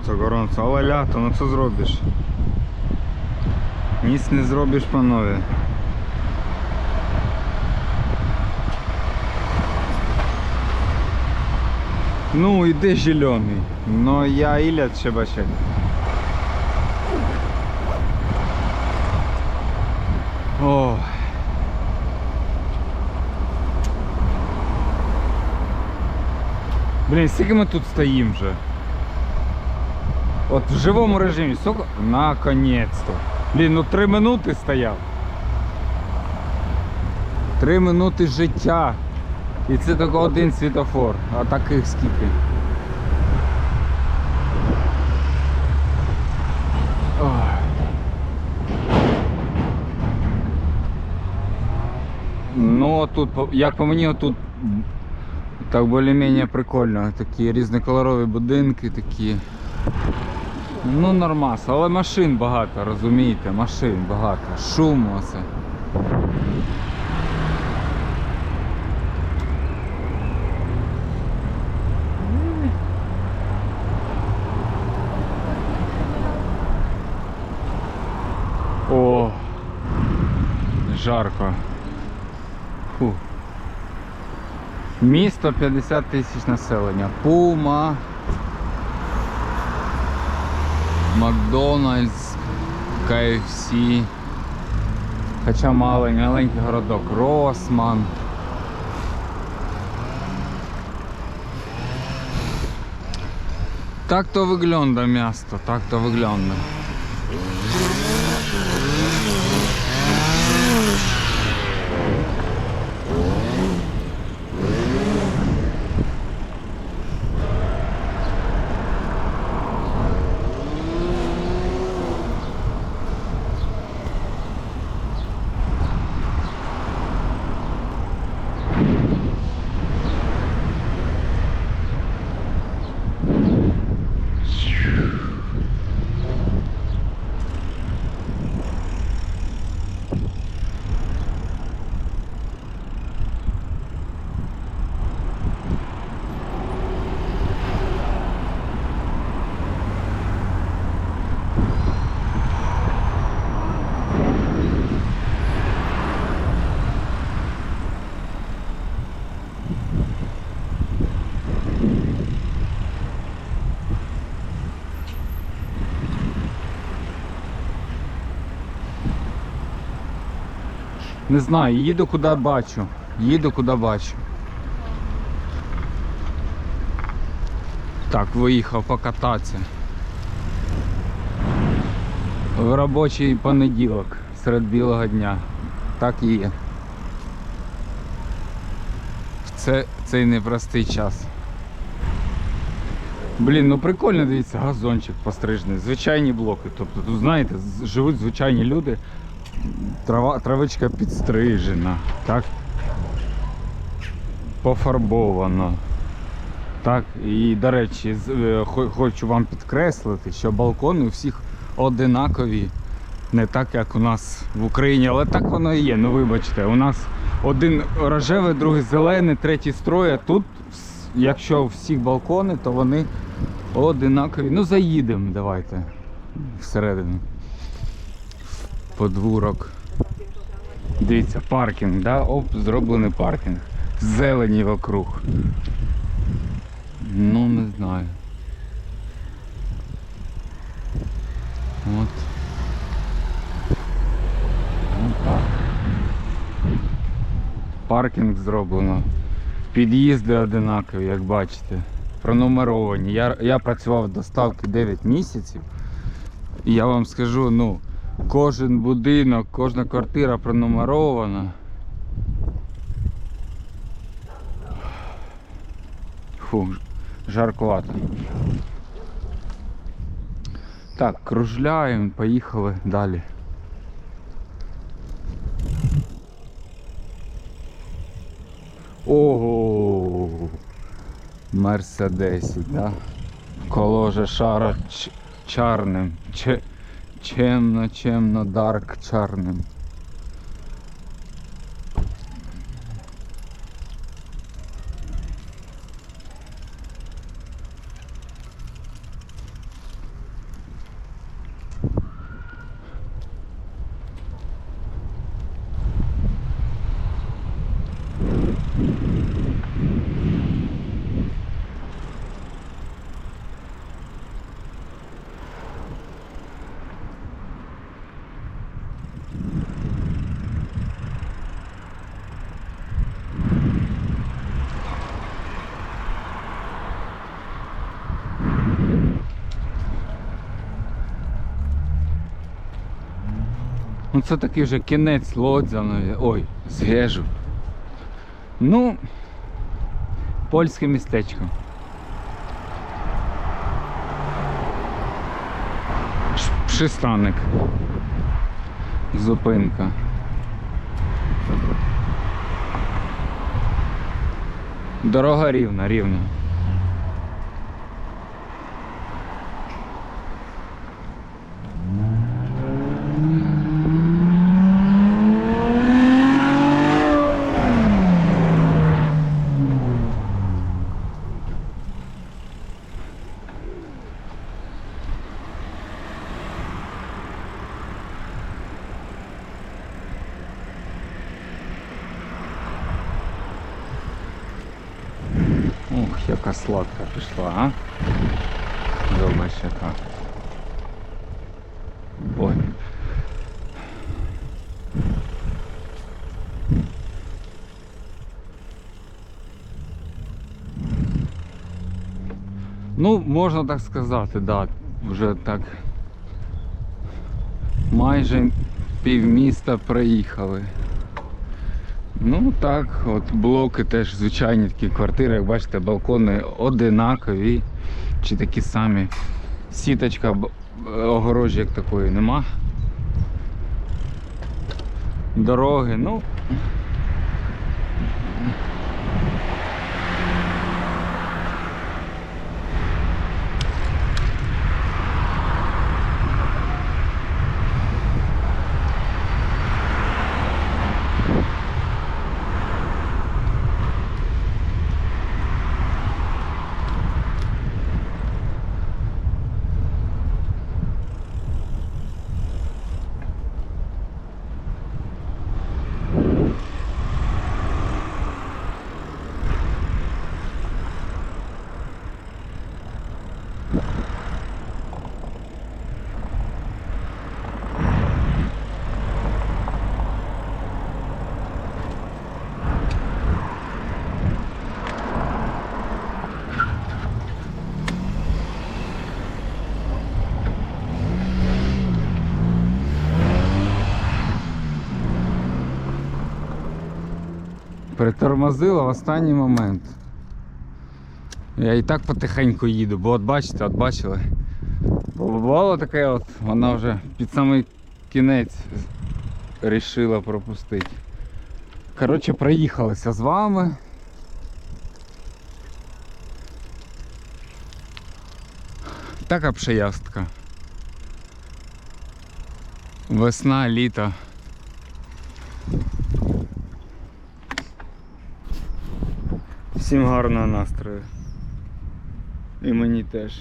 gorąco, gorąco, ale lato, no co zrobisz? Nic nie zrobisz, panowie. Ну, іди зелений. Но я trzeba się. О. Блін, скільки ми тут стоїмо вже? От в живому режимі, сколько? Наконець-то. Блін, ну три минути стояв. Три минути життя. І це тільки один світофор, а таких скільки. Ну тут, як по мені, тут так більш-менш прикольно. Такі різнокольорові будинки такі. Ну нормас, але машин багато, розумієте, машин багато. Шуму оце. О, жарко. Фу. Місто 50 тисяч населення. Пума. Макдональдс, KFC. Хоча маленький, маленький городок. Росман. Так то виглядає місто, так то виглядає. Не знаю, їду куди бачу. Їду куди бачу. Так, виїхав покататися. В робочий понеділок серед білого дня. Так і є. В це, цей непростий час. Блін, ну прикольно дивіться, газончик пострижений, звичайні блоки. Тобто, тут знаєте, живуть звичайні люди. Трава, травичка підстрижена, так? Пофарбовано. Так, і до речі, е, хо- хочу вам підкреслити, що балкони у всіх одинакові. Не так, як у нас в Україні, але так воно і є. Ну вибачте, у нас один рожевий, другий зелений, третій строй, а тут, якщо у всіх балкони, то вони одинакові. Ну заїдемо, давайте всередину подвурок. Дивіться, паркінг, да? Оп, зроблений паркінг. Зелені вокруг. Ну, не знаю. От. Паркінг зроблено. Під'їзди одинакові, як бачите. Пронумеровані. Я, я працював доставки 9 місяців. І я вам скажу, ну, кожен будинок, кожна квартира пронумерована. Фу, жаркувато. Так, кружляємо, поїхали далі. Ого! Мерседесі, да? Коложе шара чарним. Ч- ciemno, ciemno, dark czarnym. Ну це такий вже кінець Лодзяної. Ой, згежу. Ну, польське містечко. Ш- Przystanek. Зупинка. Дорога рівна, рівна. Яка сладка пішла, а? Зробиш яка. Ой. Ну, можна так сказати, да. Вже так майже півміста проїхали. Ну так, от блоки теж звичайні такі квартири, як бачите, балкони одинакові чи такі самі. Сіточка огорожі як такої нема. Дороги, ну. Притормозила в останній момент. Я і так потихеньку їду, бо от бачите, от бачили. Бувало таке, от вона вже під самий кінець рішила пропустити. Коротше, проїхалися з вами. Така пшеястка. Весна, літо. Всім гарного настрою. І мені теж.